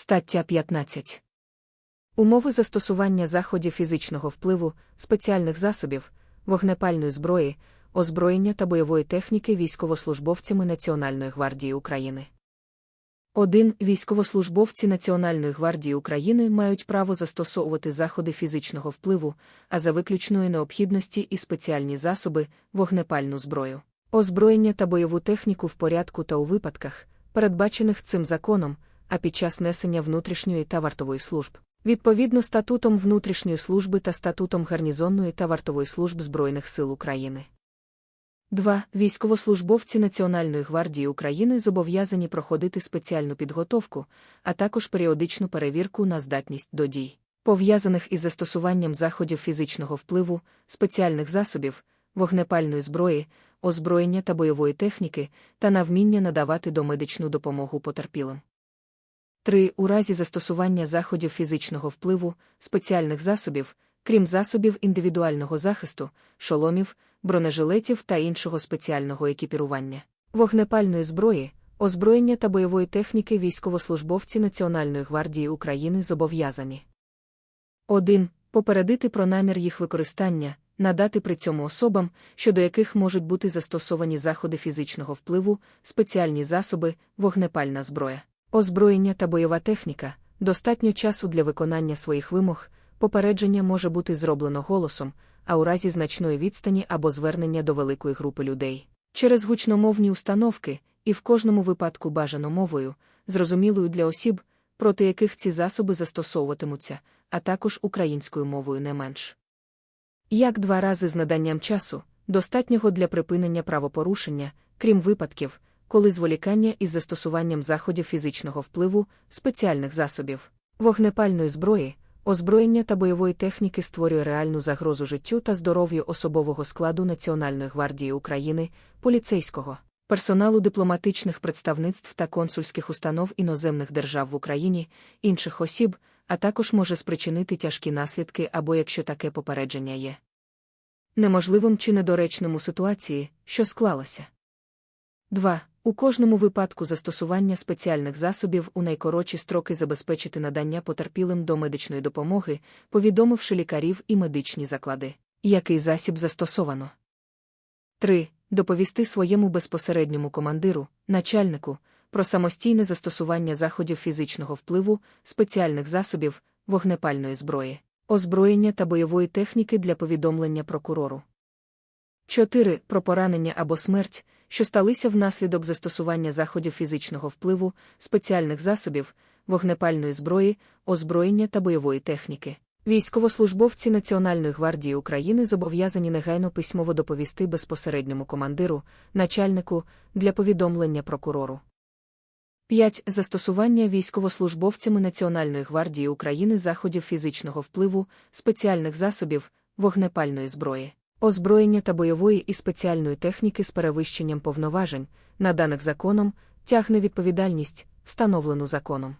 Стаття 15. Умови застосування заходів фізичного впливу, спеціальних засобів, вогнепальної зброї, озброєння та бойової техніки військовослужбовцями Національної гвардії України. 1. Військовослужбовці Національної гвардії України мають право застосовувати заходи фізичного впливу, а за виключної необхідності і спеціальні засоби, вогнепальну зброю, озброєння та бойову техніку в порядку та у випадках, передбачених цим законом, а під час несення внутрішньої та вартової служб, відповідно статутом внутрішньої служби та статутом гарнізонної та вартової служб Збройних сил України. 2. Військовослужбовці Національної гвардії України зобов'язані проходити спеціальну підготовку, а також періодичну перевірку на здатність до дій, пов'язаних із застосуванням заходів фізичного впливу, спеціальних засобів, вогнепальної зброї, озброєння та бойової техніки та на вміння надавати домедичну допомогу потерпілим. 3. У разі застосування заходів фізичного впливу, спеціальних засобів, крім засобів індивідуального захисту, шоломів, бронежилетів та іншого спеціального екіпірування, вогнепальної зброї, озброєння та бойової техніки військовослужбовці Національної гвардії України зобов'язані 1. Попередити про намір їх використання, надати при цьому особам, щодо яких можуть бути застосовані заходи фізичного впливу, спеціальні засоби, вогнепальна зброя, озброєння та бойова техніка, достатньо часу для виконання своїх вимог, попередження може бути зроблено голосом, а у разі значної відстані або звернення до великої групи людей. Через гучномовні установки, і в кожному випадку бажано мовою, зрозумілою для осіб, проти яких ці засоби застосовуватимуться, а також українською мовою не менш. Як два рази з наданням часу, достатнього для припинення правопорушення, крім випадків, коли зволікання із застосуванням заходів фізичного впливу, спеціальних засобів, вогнепальної зброї, озброєння та бойової техніки створює реальну загрозу життю та здоров'ю особового складу Національної гвардії України, поліцейського, персоналу дипломатичних представництв та консульських установ іноземних держав в Україні, інших осіб, а також може спричинити тяжкі наслідки або якщо таке попередження є неможливим чи недоречним у ситуації, що склалася. 2. У кожному випадку застосування спеціальних засобів у найкоротші строки забезпечити надання потерпілим до медичної допомоги, повідомивши лікарів і медичні заклади, який засіб застосовано. 3. Доповісти своєму безпосередньому командиру, начальнику, про самостійне застосування заходів фізичного впливу, спеціальних засобів, вогнепальної зброї, озброєння та бойової техніки для повідомлення прокурору. 4. Про поранення або смерть, що сталися внаслідок застосування заходів фізичного впливу, спеціальних засобів, вогнепальної зброї, озброєння та бойової техніки. Військовослужбовці Національної гвардії України зобов'язані негайно письмово доповісти безпосередньому командиру, начальнику для повідомлення прокурору. 5. Застосування військовослужбовцями Національної гвардії України заходів фізичного впливу, спеціальних засобів, вогнепальної зброї озброєння та бойової і спеціальної техніки з перевищенням повноважень, наданих законом, тягне відповідальність, встановлену законом.